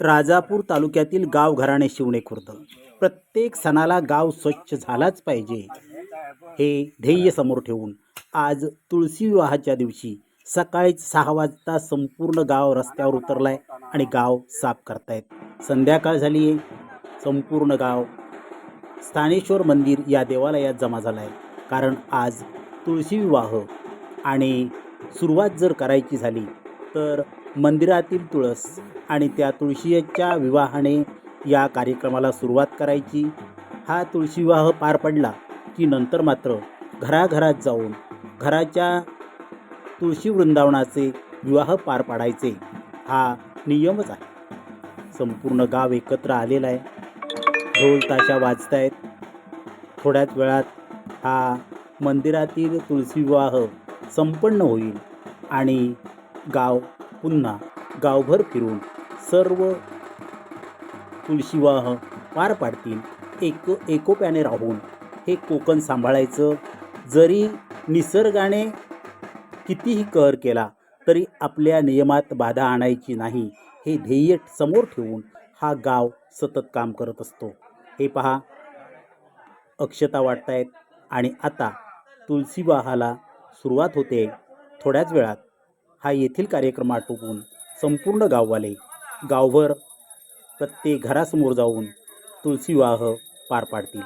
राजापूर तालुक्यातील गाव घराणे शिवणे खुर्द. प्रत्येक सणाला गाव स्वच्छ झालाच पाहिजे. हे ध्येय समोर ठेवून आज तुळशी विवाहाच्या दिवशी सकाळी सहा वाजता संपूर्ण गाव रस्त्यावर उतरला आहे आणि गाव साफ करतायत. संध्याकाळ झाली आहे संपूर्ण गाव स्थानेश्वर मंदिर या देवालयात जमा झाला आहे कारण आज तुळशी विवाह आणि सुरुवात जर करायची झाली तर मंदिरातील तुळस आणि त्या तुळशीच्या विवाहाने या कार्यक्रमाला सुरुवात करायची. हा तुळशी विवाह पार पडला की नंतर मात्र घराघरात जाऊन घराच्या तुळशी वृंदावनाचे विवाह पार पाडायचे. हा नियमच आहे. संपूर्ण गाव एकत्र आलेलं आहे. ढोल ताशा वाजत आहेत थोड्याच वेळात हा मंदिरातील तुळशी विवाह संपन्न होईल आणि गाव पुन्हा गावभर फिरून सर्व तुळशीवाह पार पाडतील. एक एकोप्याने राहून हे कोकण सांभाळायचं. जरी निसर्गाने कितीही कहर केला तरी आपल्या नियमात बाधा आणायची नाही. हे ध्येय समोर ठेवून हा गाव सतत काम करत असतो. हे पहा. अक्षता वाटतायत आणि आता तुलसीवाहाला सुरुवात होते. थोड्याच वेळात हा येथील कार्यक्रम आटोपून संपूर्ण गाववाले गावभर प्रत्येक घरासमोर जाऊन तुळशी विवाह पार पाडतील.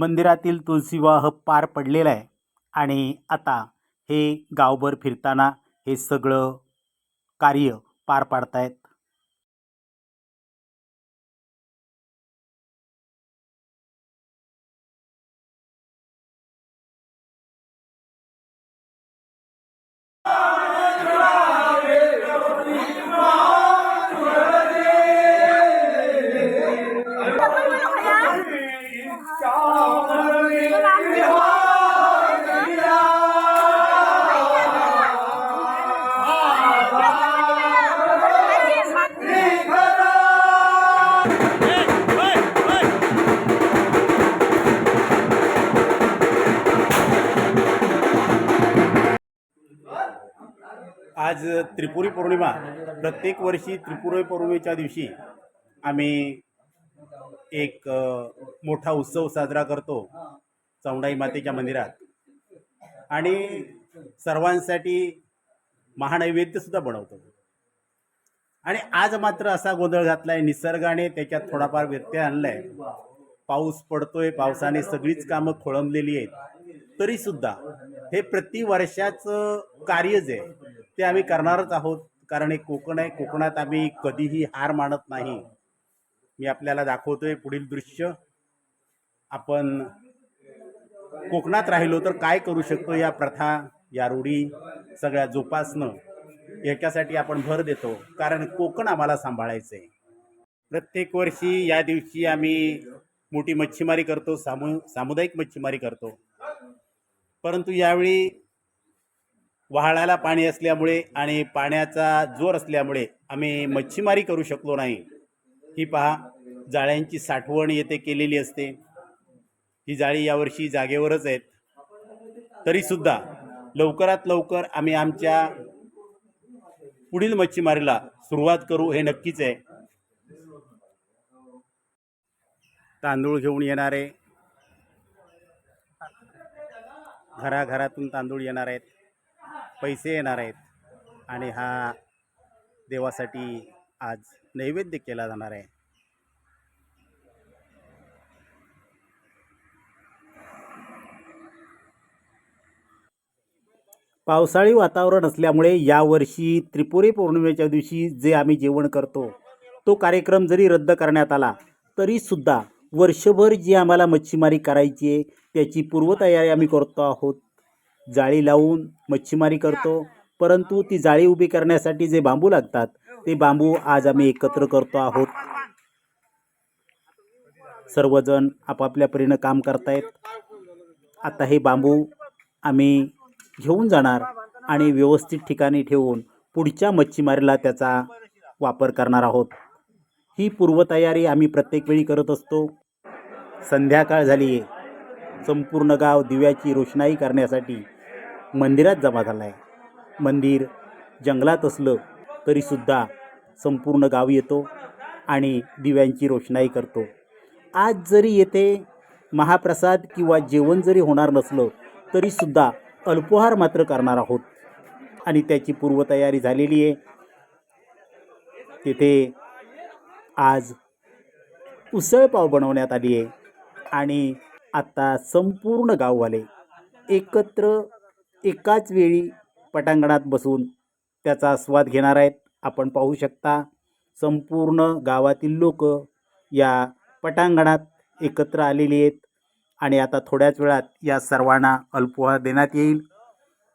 मंदिरातील तुळशीविवाह पार पडलेला आहे. आणि आता हे गावभर फिरताना हे सगळं कार्य पार पाडतायत. आज त्रिपुरी पौर्णिमा प्रत्येक वर्षी त्रिपुरी पौर्णिमेच्या दिवशी आम्ही एक मोठा उत्सव साजरा करतो चौंडाई मातेच्या मंदिरात. आणि सर्वांसाठी महानैवेद्यसुद्धा बनवतो. आणि आज मात्र असा गोंधळ घातला आहे निसर्गाने त्याच्यात थोडाफार व्यत्यय आणला आहे पाऊस पडतोय पावसाने सगळीच कामं खोळंबलेली आहेत. तरी सुद्धा हे प्रतिवर्षाचं कार्य जे ते आम्ही करणारच आहोत. कारण हे कोकण आहे कोकणात आम्ही कधीही हार मानत नाही. मी आपल्याला दाखवतोय पुढील दृश्य. आपण कोकणात राहिलो तर काय करू शकतो या प्रथा या रूढी सगळ्या जोपासणं याच्यासाठी आपण भर देतो. कारण कोकण आम्हाला सांभाळायचं आहे. प्रत्येक वर्षी या दिवशी आम्ही मोठी मच्छीमारी करतो सामू सामुदायिक मच्छीमारी करतो. परंतु यावेळी वाहळायला पाणी असल्यामुळे आणि पाण्याचा जोर असल्यामुळे आम्ही मच्छीमारी करू शकलो नाही. ही पहा जाळ्यांची साठवण येथे केलेली असते. ही जाळी यावर्षी जागेवरच आहेत. तरीसुद्धा लवकरात लवकर आम्ही आमच्या पुढील मच्छीमारीला सुरुवात करू हे नक्कीच आहे. तांदूळ घेऊन येणारे घराघरातून तांदूळ येणार आहेत पैसे येणार आहेत आणि हा देवासाठी आज नैवेद्य केला जाणार आहे. पावसाळी वातावरण असल्यामुळे यावर्षी त्रिपुरी पौर्णिमेच्या दिवशी जे आम्ही जेवण करतो तो कार्यक्रम जरी रद्द करण्यात आला तरीसुद्धा वर्षभर जी आम्हाला मच्छीमारी करायची आहे त्याची पूर्वतयारी आम्ही करतो आहोत. जाळी लावून मच्छीमारी करतो. परंतु ती जाळी उभी करण्यासाठी जे बांबू लागतात ते बांबू आज आम्ही एकत्र करतो आहोत. सर्वजण आपापल्या परीनं काम करतायत. आता हे बांबू आम्ही घेऊन जाणार आणि व्यवस्थित ठिकाणी ठेवून पुढच्या मच्छीमारीला त्याचा वापर करणार आहोत. ही पूर्वतयारी आम्ही प्रत्येक वेळी करत असतो. संध्याकाळ झाली आहे संपूर्ण गाव दिव्याची रोषणाई करण्यासाठी मंदिरात जमा झाला आहे. मंदिर जंगलात असलं तरीसुद्धा संपूर्ण गाव येतो आणि दिव्यांची रोषणाई करतो. आज जरी येथे महाप्रसाद किंवा जेवण जरी होणार नसलं तरीसुद्धा अल्पोहार मात्र करणार आहोत. आणि त्याची पूर्वतयारी झालेली आहे. तिथे आज उसळपाव बनवण्यात आली आहे. आणि आता संपूर्ण गाववाले एकत्र एकाच वेळी पटांगणात बसून त्याचा आस्वाद घेणार आहेत. आपण पाहू शकता संपूर्ण गावातील लोक या पटांगणात एकत्र आलेली आहेत. आणि आता थोड्याच वेळात या सर्वांना अल्पोहार देण्यात येईल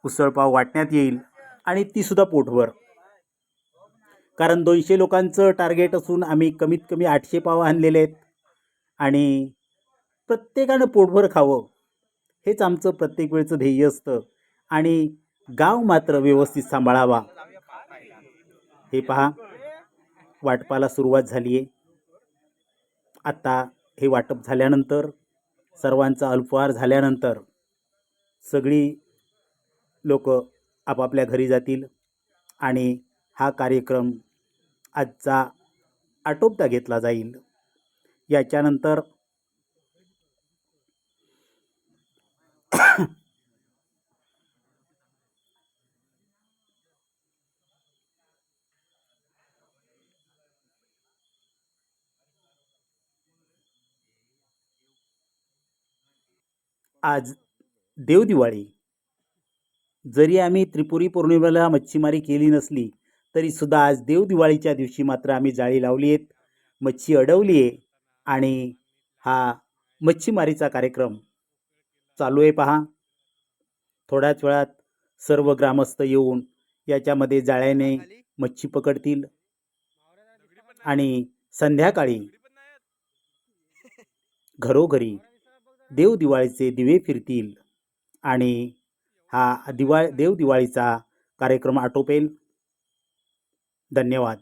उसळपाव वाटण्यात येईल आणि तीसुद्धा पोटभर. कारण दोनशे लोकांचं टार्गेट असून आम्ही कमीत कमी आठशे पाव आणलेले आहेत. आणि प्रत्येकानं पोटभर खावं. हेच आमचं प्रत्येक वेळचं ध्येय असतं. आणि गाव मात्र व्यवस्थित सांभाळावा. हे पहा वाटपाला सुरुवात झाली आहे आत्ता हे वाटप झाल्यानंतर सर्वांचा अल्पहार झाल्यानंतर सगळी लोक आपापल्या घरी जातील आणि हा कार्यक्रम आजचा आटोपता घेतला जाईल. याच्यानंतर आज देवदिवाळी जरी आम्ही त्रिपुरी पौर्णिमेला मच्छीमारी केली नसली तरीसुद्धा आज देवदिवाळीच्या दिवशी मात्र आम्ही जाळी लावली आहेत मच्छी अडवली आहे आणि हा मच्छीमारीचा कार्यक्रम चालू आहे पहा. थोड्याच वेळात सर्व ग्रामस्थ येऊन याच्यामध्ये जाळ्याने मच्छी पकडतील. आणि संध्याकाळी घरोघरी देवदिवाळीचे दिवे फिरतील. आणि हा दिवाळ देवदिवाळीचा कार्यक्रम आटोपेल. धन्यवाद.